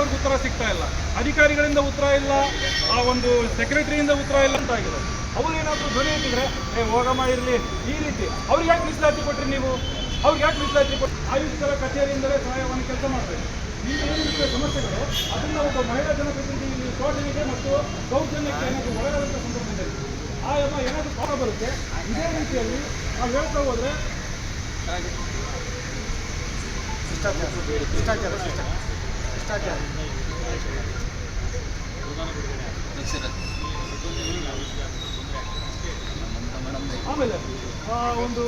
ಅವ್ರಿಗೆ ಉತ್ತರ ಸಿಗ್ತಾ ಇಲ್ಲ. ಅಧಿಕಾರಿಗಳಿಂದ ಉತ್ತರ ಇಲ್ಲ, ಆ ಒಂದು ಸೆಕ್ರೆಟರಿಯಿಂದ ಉತ್ತರ ಇಲ್ಲ ಅಂತ ಆಗಿದೆ ಅವ್ರು ಏನಾದರೂ ಧ್ವನಿ ಎತ್ತಿದ್ರೆ, ಏ, ಹೋಗಮ್ಮ, ಇರಲಿ. ಈ ರೀತಿ. ಅವ್ರಿಗೆ ಯಾಕೆ ಮೀಸಲಾತಿ ಕೊಟ್ರಿ ನೀವು? ಅವ್ರಿಗೆ ಯಾಕೆ ಮೀಸಲಾತಿ ಕೊಟ್ಟು ಆಯುಕ್ತರ ಕಚೇರಿಯಿಂದಲೇ ಸಹಾಯವನ್ನು ಕೆಲಸ ಮಾಡಬೇಕು. ಈ ಏನಿರುತ್ತೆ ಸಮಸ್ಯೆಗಳು, ಅದನ್ನು ಒಬ್ಬ ಮಹಿಳಾ ಜನಪ್ರತಿನಿಧಿ ಶೋಷಣೆಗೆ ಮತ್ತು ದೌರ್ಜನ್ಯಕ್ಕೆ ಏನಾದರೂ ಒಳಗಾದಂಥ ಸಂದರ್ಭದಲ್ಲಿ ಆ ಎಲ್ಲ ಏನಾದರೂ ಕಾರಣ ಬರುತ್ತೆ, ಇದೇ ರೀತಿಯಲ್ಲಿ ನಾವು ಹೇಳ್ತಾ ಹೋದ್ರೆ ಆಮೇಲೆ ಆ, ಒಂದು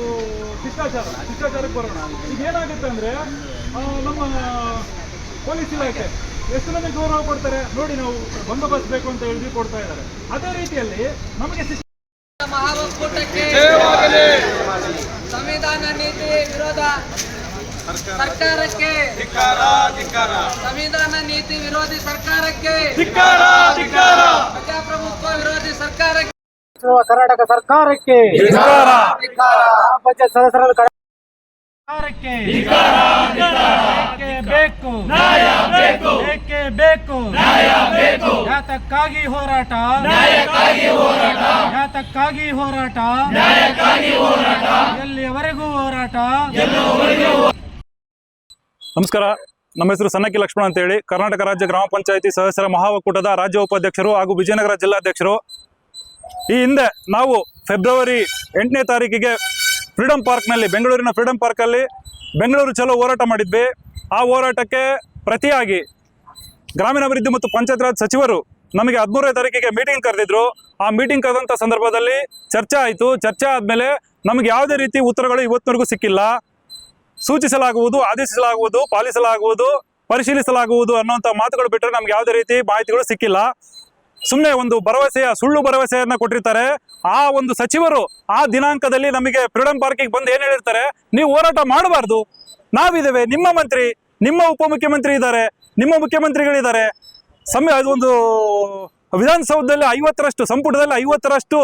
ಶಿಷ್ಟಾಚಾರ ಶಿಷ್ಟಾಚಾರಕ್ಕೆ ಬರೋಣ. ಈಗ ಏನಾಗುತ್ತೆ ಅಂದ್ರೆ ನಮ್ಮ ಪೊಲೀಸ್ ಇಲಾಖೆ ಎಷ್ಟು ನಮಗೆ ಗೌರವ ಕೊಡ್ತಾರೆ ನೋಡಿ ನಾವು ಬಂದೋಬಸ್ತ್ ಬೇಕು ಅಂತ ಹೇಳಿ ಕೊಡ್ತಾ ಇದ್ದಾರೆ. ಅದೇ ರೀತಿಯಲ್ಲಿ ನಮಗೆ ಸಂವಿಧಾನ ನೀತಿ ವಿರೋಧ ಸರ್ಕಾರಕ್ಕೆ. ಸಂವಿಧಾನ ನೀತಿ ವಿರೋಧಿ ಸರ್ಕಾರಕ್ಕೆ. ಪ್ರಜಾಪ್ರಭುತ್ವ ವಿರೋಧಿ ಸರ್ಕಾರಕ್ಕೆ. ಕರ್ನಾಟಕ ಸರ್ಕಾರಕ್ಕೆ. ಪಂಚಾಯತ್ ಸದಸ್ಯರನ್ನು ಕರೆ- ಸರ್ಕಾರಕ್ಕೆ. ಬೇಕೇ. ಬೇಕು. ನ್ಯಾಯ ಬೇಕು. ಯಾತಕ್ಕಾಗಿ ಹೋರಾಟ. ಯಾತಕ್ಕಾಗಿ ಹೋರಾಟ ಎಲ್ಲಿಯವರೆಗೂ ಹೋರಾಟ ನಮಸ್ಕಾರ. ನಮ್ಮ ಹೆಸರು ಸನ್ನಕಿ ಲಕ್ಷ್ಮಣ ಅಂತ ಹೇಳಿ ಕರ್ನಾಟಕ ರಾಜ್ಯ ಗ್ರಾಮ ಪಂಚಾಯಿತಿ ಸದಸ್ಯರ ಮಹಾಒಕ್ಕೂಟದ ರಾಜ್ಯ ಉಪಾಧ್ಯಕ್ಷರು ಹಾಗೂ ವಿಜಯನಗರ ಜಿಲ್ಲಾಧ್ಯಕ್ಷರು. ಈ ಹಿಂದೆ ನಾವು ಫೆಬ್ರವರಿ ಎಂಟನೇ ತಾರೀಕಿಗೆ ಫ್ರೀಡಂ ಪಾರ್ಕ್ನಲ್ಲಿ, ಬೆಂಗಳೂರಿನ ಫ್ರೀಡಂ ಪಾರ್ಕಲ್ಲಿ ಬೆಂಗಳೂರು ಚಲೋ ಹೋರಾಟ ಮಾಡಿದ್ವಿ. ಆ ಹೋರಾಟಕ್ಕೆ ಪ್ರತಿಯಾಗಿ ಗ್ರಾಮೀಣಾಭಿವೃದ್ಧಿ ಮತ್ತು ಪಂಚಾಯತ್ ರಾಜ್ ಸಚಿವರು ನಮಗೆ ಹದಿಮೂರನೇ ತಾರೀಕಿಗೆ ಮೀಟಿಂಗ್ ಕರೆದಿದ್ರು. ಆ ಮೀಟಿಂಗ್ ಕರೆದಂಥ ಸಂದರ್ಭದಲ್ಲಿ ಚರ್ಚೆ ಆಯಿತು. ಚರ್ಚೆ ಆದಮೇಲೆ ನಮಗೆ ಯಾವುದೇ ರೀತಿ ಉತ್ತರಗಳು ಇವತ್ತಿನವರೆಗೂ ಸಿಕ್ಕಿಲ್ಲ. ಸೂಚಿಸಲಾಗುವುದು, ಆದೇಶಿಸಲಾಗುವುದು, ಪಾಲಿಸಲಾಗುವುದು, ಪರಿಶೀಲಿಸಲಾಗುವುದು ಅನ್ನುವಂಥ ಮಾತುಗಳು ಬಿಟ್ಟರೆ ನಮ್ಗೆ ಯಾವುದೇ ರೀತಿ ಮಾಹಿತಿಗಳು ಸಿಕ್ಕಿಲ್ಲ. ಸುಮ್ಮನೆ ಒಂದು ಭರವಸೆಯ, ಸುಳ್ಳು ಭರವಸೆಯನ್ನ ಕೊಟ್ಟಿರ್ತಾರೆ. ಆ ಒಂದು ಸಚಿವರು ಆ ದಿನಾಂಕದಲ್ಲಿ ನಮಗೆ ಫ್ರೀಡಂ ಪಾರ್ಕಿಗೆ ಬಂದು ಏನು ಹೇಳಿರ್ತಾರೆ? ನೀವು ಹೋರಾಟ ಮಾಡಬಾರ್ದು. ನಾವಿದ್ದೇವೆ. ನಿಮ್ಮ ಮಂತ್ರಿ, ನಿಮ್ಮ ಉಪಮುಖ್ಯಮಂತ್ರಿ ಇದ್ದಾರೆ. ನಿಮ್ಮ ಮುಖ್ಯಮಂತ್ರಿಗಳಿದ್ದಾರೆ. ಸಮಯ ಒಂದು ವಿಧಾನಸೌಧದಲ್ಲಿ ಐವತ್ತರಷ್ಟು, ಸಂಪುಟದಲ್ಲಿ ಐವತ್ತರಷ್ಟು,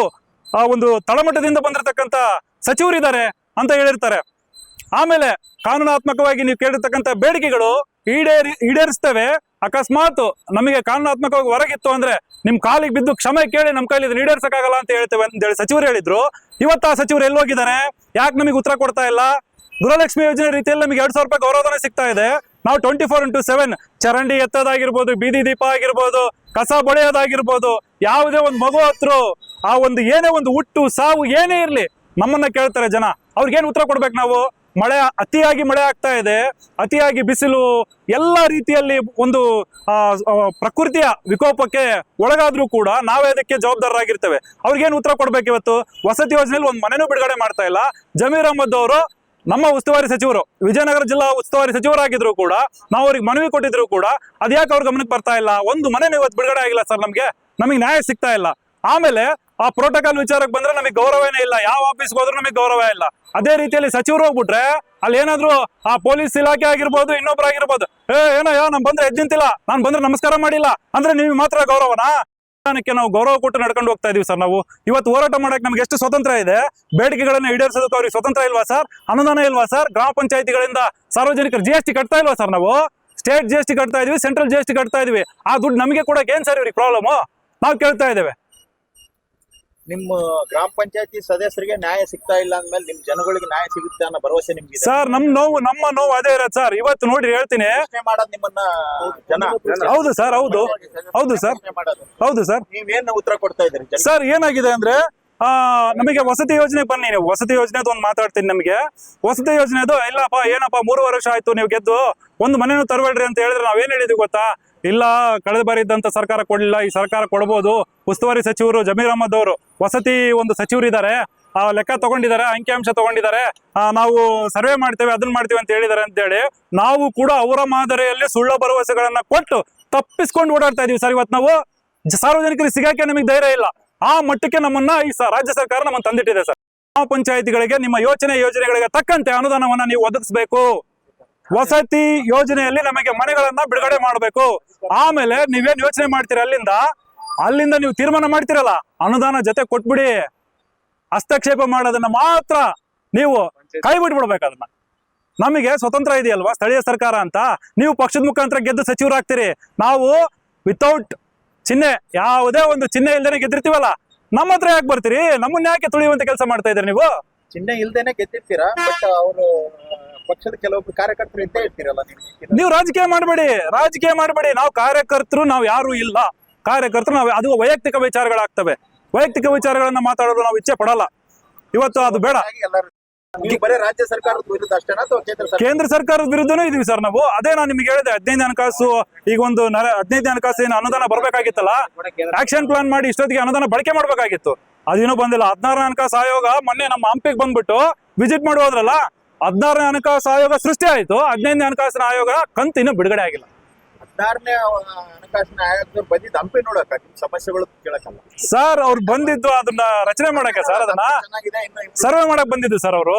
ಆ ಒಂದು ತಳಮಟ್ಟದಿಂದ ಬಂದಿರತಕ್ಕಂಥ ಸಚಿವರಿದ್ದಾರೆ ಅಂತ ಹೇಳಿರ್ತಾರೆ. ಆಮೇಲೆ ಕಾನೂನಾತ್ಮಕವಾಗಿ ನೀವು ಕೇಳಿರ್ತಕ್ಕಂಥ ಬೇಡಿಕೆಗಳು ಈಡೇರಿ ಈಡೇರಿಸ್ತೇವೆ. ಅಕಸ್ಮಾತ್ ನಮಗೆ ಕಾನೂನಾತ್ಮಕವಾಗಿ ಹೊರಗಿತ್ತು ಅಂದ್ರೆ ನಿಮ್ ಕಾಲಿಗೆ ಬಿದ್ದು ಕ್ಷಮೆ ಕೇಳಿ ನಮ್ಮ ಕೈಲಿ ಇದನ್ನ ಈಡೇರ್ಸಕ್ಕಾಗಲ್ಲ ಅಂತ ಹೇಳ್ತೇವೆ ಅಂತ ಹೇಳಿ ಸಚಿವರು ಹೇಳಿದ್ರು. ಇವತ್ತು ಆ ಸಚಿವರು ಎಲ್ಲಿ ಹೋಗಿದ್ದಾರೆ? ಯಾಕೆ ನಮಗೆ ಉತ್ತರ ಕೊಡ್ತಾ ಇಲ್ಲ? ಗೃಹಲಕ್ಷ್ಮಿ ಯೋಜನೆ ರೀತಿಯಲ್ಲಿ ನಮಗೆ ಎರಡ್ ಸಾವಿರ ರೂಪಾಯಿ ಗೌರವಧನ ಸಿಗ್ತಾ ಇದೆ. ನಾವು ಟ್ವೆಂಟಿ ಫೋರ್ ಇಂಟು ಸೆವೆನ್ ಚರಂಡಿ ಎತ್ತದಾಗಿರ್ಬೋದು, ಬೀದಿ ದೀಪ ಆಗಿರ್ಬೋದು, ಕಸ ಬಳಿಯೋದಾಗಿರ್ಬೋದು ಯಾವುದೇ ಒಂದು ಮಗು ಹತ್ರ, ಆ ಒಂದು ಏನೇ ಒಂದು ಹುಟ್ಟು, ಸಾವು ಏನೇ ಇರಲಿ ನಮ್ಮನ್ನ ಕೇಳ್ತಾರೆ ಜನ. ಅವ್ರಿಗೇನು ಉತ್ತರ ಕೊಡ್ಬೇಕು ನಾವು? ಮಳೆ ಅತಿಯಾಗಿ ಮಳೆ ಆಗ್ತಾ ಇದೆ. ಅತಿಯಾಗಿ ಬಿಸಿಲು ಎಲ್ಲ ರೀತಿಯಲ್ಲಿ ಒಂದು ಪ್ರಕೃತಿಯ ವಿಕೋಪಕ್ಕೆ ಒಳಗಾದ್ರೂ ಕೂಡ ನಾವೇ ಅದಕ್ಕೆ ಜವಾಬ್ದಾರರಾಗಿರ್ತೇವೆ. ಅವ್ರಿಗೇನು ಉತ್ತರ ಕೊಡ್ಬೇಕು ಇವತ್ತು? ವಸತಿ ಯೋಜನೆಯಲ್ಲಿ ಒಂದು ಮನೆನೂ ಬಿಡುಗಡೆ ಮಾಡ್ತಾ ಇಲ್ಲ. ಜಮೀರ್ ಅಹಮದ್ ಅವರು ನಮ್ಮ ಉಸ್ತುವಾರಿ ಸಚಿವರು, ವಿಜಯನಗರ ಜಿಲ್ಲಾ ಉಸ್ತುವಾರಿ ಸಚಿವರಾಗಿದ್ರು ಕೂಡ, ನಾವು ಅವ್ರಿಗೆ ಮನವಿ ಕೊಟ್ಟಿದ್ರು ಕೂಡ, ಅದ್ಯಾಕೆ ಅವ್ರ ಗಮನಕ್ಕೆ ಬರ್ತಾ ಇಲ್ಲ? ಒಂದು ಮನೆನೂ ಇವತ್ತು ಬಿಡುಗಡೆ ಆಗಿಲ್ಲ ಸರ್ ನಮಗೆ. ನಮಗೆ ನ್ಯಾಯ ಸಿಗ್ತಾ ಇಲ್ಲ. ಆಮೇಲೆ ಆ ಪ್ರೋಟೋಕಾಲ್ ವಿಚಾರಕ್ಕೆ ಬಂದ್ರೆ ನಮಗೆ ಗೌರವನೇ ಇಲ್ಲ. ಯಾವ ಆಫೀಸ್ಗೆ ಹೋದ್ರೂ ನಮಗೆ ಗೌರವ ಇಲ್ಲ. ಅದೇ ರೀತಿಯಲ್ಲಿ ಸಚಿವರು ಹೋಗ್ಬಿಟ್ರೆ ಅಲ್ಲಿ ಏನಾದ್ರು ಆ ಪೊಲೀಸ್ ಇಲಾಖೆ ಆಗಿರ್ಬೋದು, ಇನ್ನೊಬ್ರು ಆಗಿರ್ಬೋದು, ಏ ಏನೋ ಯಾವ ನಮ್ ಬಂದ್ರೆ ಎದ್ದಿಂತಿಲ್ಲ. ನಾನ್ ಬಂದ್ರೆ ನಮಸ್ಕಾರ ಮಾಡಿಲ್ಲ. ಅಂದ್ರೆ ನೀವು ಮಾತ್ರ ಗೌರವನಾ? ನಾವು ಗೌರವ ಕೊಟ್ಟು ನಡ್ಕೊಂಡು ಹೋಗ್ತಾ ಇದೀವಿ ಸರ್ ನಾವು. ಇವತ್ತು ಹೋರಾಟ ಮಾಡಕ್ಕೆ ನಮ್ಗೆ ಎಷ್ಟು ಸ್ವತಂತ್ರ ಇದೆ? ಬೇಡಿಕೆಗಳನ್ನ ಈಡೇರಿಸೋದಕ್ಕೆ ಅವ್ರಿಗೆ ಸ್ವತಂತ್ರ ಇಲ್ವಾ ಸರ್? ಅನುದಾನ ಇಲ್ವಾ ಸರ್? ಗ್ರಾಮ ಪಂಚಾಯತಿಗಳಿಂದ ಸಾರ್ವಜನಿಕರು ಜಿ ಎಸ್ ಟಿ ಕಟ್ತಾ ಇಲ್ವಾ ಸರ್ ನಾವು? ಸ್ಟೇಟ್ ಜಿ ಎಸ್ ಟಿ ಕಟ್ತಾ ಇದೀವಿ ಸೆಂಟ್ರಲ್ ಜಿ ಎಸ್ ಟಿ ಕಟ್ತಾ ಇದೀವಿ. ಆ ದುಡ್ಡು ನಮಗೆ ಕೂಡ ಏನ್ ಸರ್ ಇವ್ರಿಗೆ ಪ್ರಾಬ್ಲಮ್ ನಾವು ಕೇಳ್ತಾ ಇದ್ದೇವೆ. ನಿಮ್ಮ ಗ್ರಾಮ ಪಂಚಾಯತಿ ಸದಸ್ಯರಿಗೆ ನ್ಯಾಯ ಸಿಗ್ತಾ ಇಲ್ಲ ಅಂದ್ಮೇಲೆ ನಿಮ್ ಜನಗಳಿಗೆ ನ್ಯಾಯ ಸಿಗುತ್ತೆ ಅನ್ನೋ ಭರವಸೆ ನಿಮ್ಗೆ. ಸರ್ ನಮ್ ನೋವು ನಮ್ಮ ನೋವು ಅದೇ ಇರತ್ತೆ ಸರ್. ಇವತ್ತು ನೋಡಿ ಹೇಳ್ತೀನಿ. ಮಾಡೋದು ನಿಮ್ಮನ್ನ ಜನ. ಹೌದು ಸರ್ ಹೌದು. ಹೌದು ಸರ್ ಮಾಡೋದು. ಹೌದು ಸರ್. ನೀವೇನ್ ಉತ್ತರ ಕೊಡ್ತಾ ಇದ್ದೀರಿ ಜನ? ಸರ್ ಏನಾಗಿದೆ ಅಂದ್ರೆ ಆ ನಮಗೆ ವಸತಿ ಯೋಜನೆ ಬನ್ನಿ ನೀವು. ವಸತಿ ಯೋಜನೆ ಒಂದು ಮಾತಾಡ್ತೀನಿ ನಮಗೆ. ವಸತಿ ಯೋಜನೆದು ಇಲ್ಲಪ್ಪ ಏನಪ್ಪ ಮೂರುವರೆ ವರ್ಷ ಆಯ್ತು ನೀವು ಗೆದ್ದು ಒಂದು ಮನೆನೂ ತರಬೇಡ್ರಿ ಅಂತ ಹೇಳಿದ್ರೆ ನಾವೇನ್ ಹೇಳಿದ್ವಿ ಗೊತ್ತಾ? ಇಲ್ಲ, ಕಳೆದ ಬಾರಿ ಇದ್ದಂತ ಸರ್ಕಾರ ಕೊಡಲಿಲ್ಲ. ಈ ಸರ್ಕಾರ ಕೊಡ್ಬೋದು. ಉಸ್ತುವಾರಿ ಸಚಿವರು ಜಮೀರ್ ಅಹಮದ್ ಅವರು ವಸತಿ ಒಂದು ಸಚಿವರಿದ್ದಾರೆ. ಆ ಲೆಕ್ಕ ತಗೊಂಡಿದ್ದಾರೆ, ಅಂಕಿಅಂಶ ತಗೊಂಡಿದ್ದಾರೆ. ನಾವು ಸರ್ವೆ ಮಾಡ್ತೇವೆ, ಅದನ್ನ ಮಾಡ್ತೇವೆ ಅಂತ ಹೇಳಿದ್ದಾರೆ ಅಂತ ಹೇಳಿ ನಾವು ಕೂಡ ಅವರ ಮಾದರಿಯಲ್ಲಿ ಸುಳ್ಳು ಭರವಸೆಗಳನ್ನ ಕೊಟ್ಟು ತಪ್ಪಿಸ್ಕೊಂಡು ಓಡಾಡ್ತಾ ಇದೀವಿ ಸರ್. ಇವತ್ತು ನಾವು ಸಾರ್ವಜನಿಕರಿಗೆ ಸಿಗಾಕೆ ನಮಗೆ ಧೈರ್ಯ ಇಲ್ಲ. ಆ ಮಟ್ಟಕ್ಕೆ ನಮ್ಮನ್ನ ಈ ರಾಜ್ಯ ಸರ್ಕಾರ ನಮ್ಮನ್ನು ತಂದಿಟ್ಟಿದೆ ಸರ್. ಗ್ರಾಮ ಪಂಚಾಯತಿಗಳಿಗೆ ನಿಮ್ಮ ಯೋಚನೆ ಯೋಜನೆಗಳಿಗೆ ತಕ್ಕಂತೆ ಅನುದಾನವನ್ನ ನೀವು ಒದಗಿಸಬೇಕು. ವಸತಿ ಯೋಜನೆಯಲ್ಲಿ ನಮಗೆ ಮನೆಗಳನ್ನ ಬಿಡುಗಡೆ ಮಾಡಬೇಕು. ಆಮೇಲೆ ನೀವೇನ್ ಯೋಚನೆ ಮಾಡ್ತೀರಾ ಅಲ್ಲಿಂದ? ಅಲ್ಲಿಂದ ನೀವು ತೀರ್ಮಾನ ಮಾಡ್ತಿರಲ್ಲ? ಅನುದಾನ ಜೊತೆ ಕೊಟ್ಬಿಡಿ. ಹಸ್ತಕ್ಷೇಪ ಮಾಡೋದನ್ನ ಮಾತ್ರ ನೀವು ಕೈ ಬಿಟ್ಬಿಡ್ಬೇಕು ಅದನ್ನ. ನಮಗೆ ಸ್ವತಂತ್ರ ಇದೆಯಲ್ವಾ? ಸ್ಥಳೀಯ ಸರ್ಕಾರ ಅಂತ? ನೀವು ಪಕ್ಷದ ಮುಖಾಂತರ ಗೆದ್ದು ಸಚಿವರಾಗ್ತೀರಿ. ನಾವು ವಿತೌಟ್ ಚಿಹ್ನೆ, ಯಾವುದೇ ಒಂದು ಚಿಹ್ನೆ ಇಲ್ದೇನೆ ಗೆದ್ದಿರ್ತೀವಲ್ಲ? ನಮ್ಮ ಹತ್ರ ಯಾಕೆ ಬರ್ತೀರಿ? ನಮ್ಮನ್ನ ಯಾಕೆ ತುಳಿಯುವಂತ ಕೆಲಸ ಮಾಡ್ತಾ ಇದ್ದೀರಿ ನೀವು? ಚಿಹ್ನೆ ಇಲ್ದೇನೆ ಗೆದ್ದಿರ್ತೀರಾ? ಬಟ್ ಅವರು ಪಕ್ಷದ ಕೆಲವೊಬ್ರು ಕಾರ್ಯಕರ್ತರು ಇದ್ದೇ ಇರ್ತೀರಲ್ಲ ನೀವು ರಾಜಕೀಯ ಮಾಡಬೇಡಿ. ರಾಜಕೀಯ ಮಾಡಬೇಡಿ. ನಾವು ಕಾರ್ಯಕರ್ತರು ನಾವು ಯಾರು ಇಲ್ಲ. ಕಾರ್ಯಕರ್ತರು ನಾವು ಅದು ವೈಯಕ್ತಿಕ ವಿಚಾರಗಳಾಗ್ತವೆ. ವೈಯಕ್ತಿಕ ವಿಚಾರಗಳನ್ನ ಮಾತಾಡೋದು ನಾವು ಇಚ್ಛೆ ಪಡಲ್ಲ. ಇವತ್ತು ಅದು ಬೇಡ. ಎಲ್ಲರೂ ನೀವು ಬರೀ ರಾಜ್ಯ ಸರ್ಕಾರದ ವಿರುದ್ಧ ಅಷ್ಟೇನಾ ಅಥವಾ ಕೇಂದ್ರ ಸರ್ಕಾರ? ಕೇಂದ್ರ ಸರ್ಕಾರದ ವಿರುದ್ಧನೂ ಇದೀವಿ ಸರ್ ನಾವು. ಅದೇ ನಾನು ನಿಮ್ಗೆ ಹೇಳಿದೆ ಹದಿನೈದು ಹಣಕಾಸು ಈಗ ಒಂದು ನರ ಹದಿನೈದು ಹಣಕಾಸು ಏನು ಅನುದಾನ ಬರಬೇಕಾಗಿತ್ತಲ್ಲ? ಆಕ್ಷನ್ ಪ್ಲಾನ್ ಮಾಡಿ ಇಷ್ಟೊತ್ತಿಗೆ ಅನುದಾನ ಬಳಕೆ ಮಾಡಬೇಕಾಗಿತ್ತು. ಅದೇನೂ ಬಂದಿಲ್ಲ. ಹದಿನಾರನೇ ಹಣಕಾಸು ಆಯೋಗ ಮೊನ್ನೆ ನಮ್ಮ ಹಂಪಿಗೆ ಬಂದ್ಬಿಟ್ಟು ವಿಸಿಟ್ ಮಾಡಿ ಹೋದ್ರಲ್ಲ ಹದಿನಾರನೇ ಹಣಕಾಸು ಆಯೋಗ ಸೃಷ್ಟಿ ಆಯ್ತು. ಹದಿನೈದನೇ ಹಣಕಾಸಿನ ಆಯೋಗ ಕಂತು ಇನ್ನೂ ಬಿಡುಗಡೆ ಆಗಿಲ್ಲ. ಹದಿನಾರನೇ ಹಣಕಾಸಿನ ಆಯೋಗದವ್ರು ಬಂದಿದ್ದು ಹಂಪಿ ನೋಡಕ್ಕ ನಿಮ್ ಸಮಸ್ಯೆಗಳು ಕೇಳಕ್ಕಲ್ಲ. ಸರ್ ಅವ್ರು ಬಂದಿದ್ದು ಅದನ್ನ ರಚನೆ ಮಾಡಕ್ಕೆ ಸರ್ ಅದನ್ನ? ಚೆನ್ನಾಗಿದೆ ಇನ್ನು improve ಸರ್ವೆ ಮಾಡಕ್ ಬಂದಿದ್ದು ಸರ್ ಅವರು?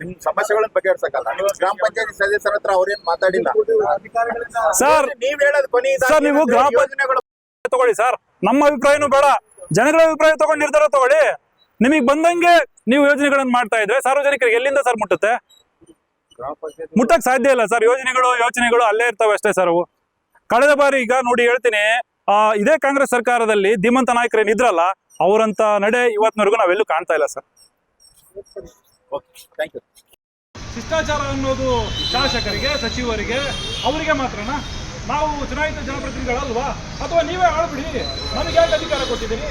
ನಿಮ್ ಸಮಸ್ಯೆಗಳನ್ನ ಬಗೆಹರಿಸಕ್ಕಲ್ಲ. ನೀವು ಗ್ರಾಮ ಪಂಚಾಯತಿ ಸದಸ್ಯರ ಹತ್ರ ಅವ್ರೇನ್ ಮಾತಾಡಿಲ್ಲ. ಸರ್ ನೀವ್ ಹೇಳೋದು ಕೊನೆ ಸರ್, ನೀವು ಗ್ರಾಮ ಯೋಜನೆಗಳು ತಗೊಳ್ಳಿ ಸರ್ ನಮ್ಮ ಅಭಿಪ್ರಾಯನೂ ಬೇಡ. ಜನಗಳ ಅಭಿಪ್ರಾಯ ತಗೊಂಡು ನಿರ್ಧಾರ ತಗೊಳ್ಳಿ. ನಿಮಗೆ ಬಂದಂಗೆ ನೀವು ಯೋಜನೆಗಳನ್ನ ಮಾಡ್ತಾ ಇದ್ರೆ ಸಾರ್ವಜನಿಕರಿಗೆ ಎಲ್ಲಿಂದ ಸರ್ ಮುಟ್ಟುತ್ತೆ? ಮುಟ್ಟಕ್ ಸಾಧ್ಯ ಇಲ್ಲ ಸರ್. ಯೋಜನೆಗಳು ಯೋಚನೆಗಳು ಅಲ್ಲೇ ಇರ್ತವೆ ಅಷ್ಟೇ ಸರ್ ಅವು. ಕಳೆದ ಬಾರಿ ಈಗ ನೋಡಿ ಹೇಳ್ತೀನಿ ಆ, ಇದೇ ಕಾಂಗ್ರೆಸ್ ಸರ್ಕಾರದಲ್ಲಿ ಧೀಮಂತ ನಾಯಕರು ಏನಿದ್ರಲ್ಲ ಅವರಂತ ನಡೆ ಇವತ್ತಿನವರೆಗೂ ನಾವೆಲ್ಲೂ ಕಾಣ್ತಾ ಇಲ್ಲ ಸರ್. ಥ್ಯಾಂಕ್ ಯು ಶಿಷ್ಟಾಚಾರ ಅನ್ನೋದು ಶಾಸಕರಿಗೆ ಸಚಿವರಿಗೆ ಅವರಿಗೆ ಮಾತ್ರನಾ? ನಾವು ಚುನಾಯಿತ ಜನಪ್ರತಿನಿಧಿಗಳಲ್ವಾ? ಅಥವಾ ನೀವೇ ಆಳ್ಬಿಡಿ. ನಮಗೆ ಯಾಕೆ ಅಧಿಕಾರ ಕೊಟ್ಟಿದ್ದೀರಿ?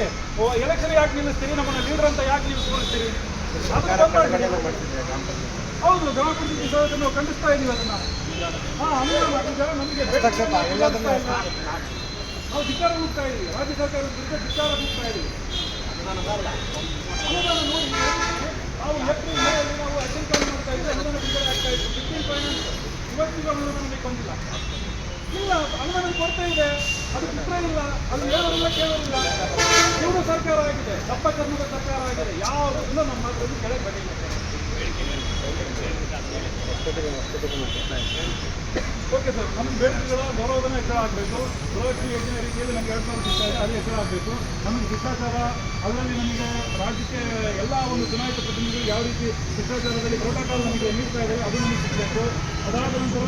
ಎಲೆಕ್ಷನ್ ಯಾಕೆ ನಿಲ್ಲಿಸ್ತೀರಿ? ನಮ್ಮನ್ನ ಲೀಡರ್ ಅಂತ ಯಾಕೆ ನೀವು ತೋರಿಸ್ತೀರಿ ಅದನ್ನ ಹೌದು ಗ್ರಾಮ ಪಂಚಾಯತಿ ಸದಸ್ಯರು ನಾವು ಖಂಡಿಸ್ತಾ ಇದೀವಿ ಅದನ್ನ. ಹಾ ಅನುದಾನ ನಮಗೆ ನಾವು ಧಿಕ್ಕಾರ ಹೋಗ್ತಾ ಇದೀವಿ ರಾಜ್ಯ ಸರ್ಕಾರದ ವಿರುದ್ಧ ಧಿಕ್ಕಾರ ಹೋಗ್ತಾ ಅನುದಾನ ನೋಡಿ ನಾವು ಏಪ್ರಿಲ್ ನಾವು ಅಟೆಂಡ್ ಮಾಡ್ತಾ ಇದ್ದೀವಿ ಅನುದಾನ ಬಿಡುಗಡೆ ಆಗ್ತಾ ಇತ್ತು ಫಿಫ್ಟೀನ್ ಫೈನಾನ್ಸ್ ಇವತ್ತಿಗೂ ಅನುದಾನ ನಮಗೆ ಬಂದಿಲ್ಲ. ಇಲ್ಲ ಅನುದಾನದ ಕೊಡ್ತಾ ಇದೆ. ಅದು ಚಿತ್ರ ಇಲ್ಲ. ಅದು ಹೇಳೋದಿಲ್ಲ, ಕೇಳೋದಿಲ್ಲ. ಇವರು ಸರ್ಕಾರ ಆಗಿದೆ. ದಪ್ಪ ಕರ್ಮದ ಸರ್ಕಾರ ಆಗಿದೆ. ಯಾವುದೂ ನಮ್ಮ ಮಾತನ್ನು ಕೆಳಗೆ ಬಂದಿಲ್ಲ ಓಕೆ ಸರ್, ನಮ್ಮ ಬೇಡಿಕೆಗಳ ಗೌರವಧನ ಹೆಚ್ಚಳ ಆಗಬೇಕು. ಗೃಹಲಕ್ಷ್ಮಿ ಯೋಜನೆ ರೀತಿಯಲ್ಲಿ ನಮಗೆ ಎರಡು ಸಾವಿರ ಸಿಗ್ತಾ ಇದೆ ಅದು ಹೆಚ್ಚಳ ಆಗಬೇಕು. ನಮಗೆ ಶಿಷ್ಟಾಚಾರ ಅದರಲ್ಲಿ ನಮಗೆ ರಾಜ್ಯಕ್ಕೆ ಎಲ್ಲ ಒಂದು ಚುನಾಯಿತ ಪ್ರತಿನಿಧಿಗಳು ಯಾವ ರೀತಿ ಶಿಷ್ಟಾಚಾರದಲ್ಲಿ ಪ್ರೋಟೋಕಾಲ್ ನಮಗೆ ನೀಡ್ತಾ ಇದ್ದಾರೆ, ಅದು ನಮಗೆ ಸಿಗಬೇಕು. ಅದಾದ ನಂತರ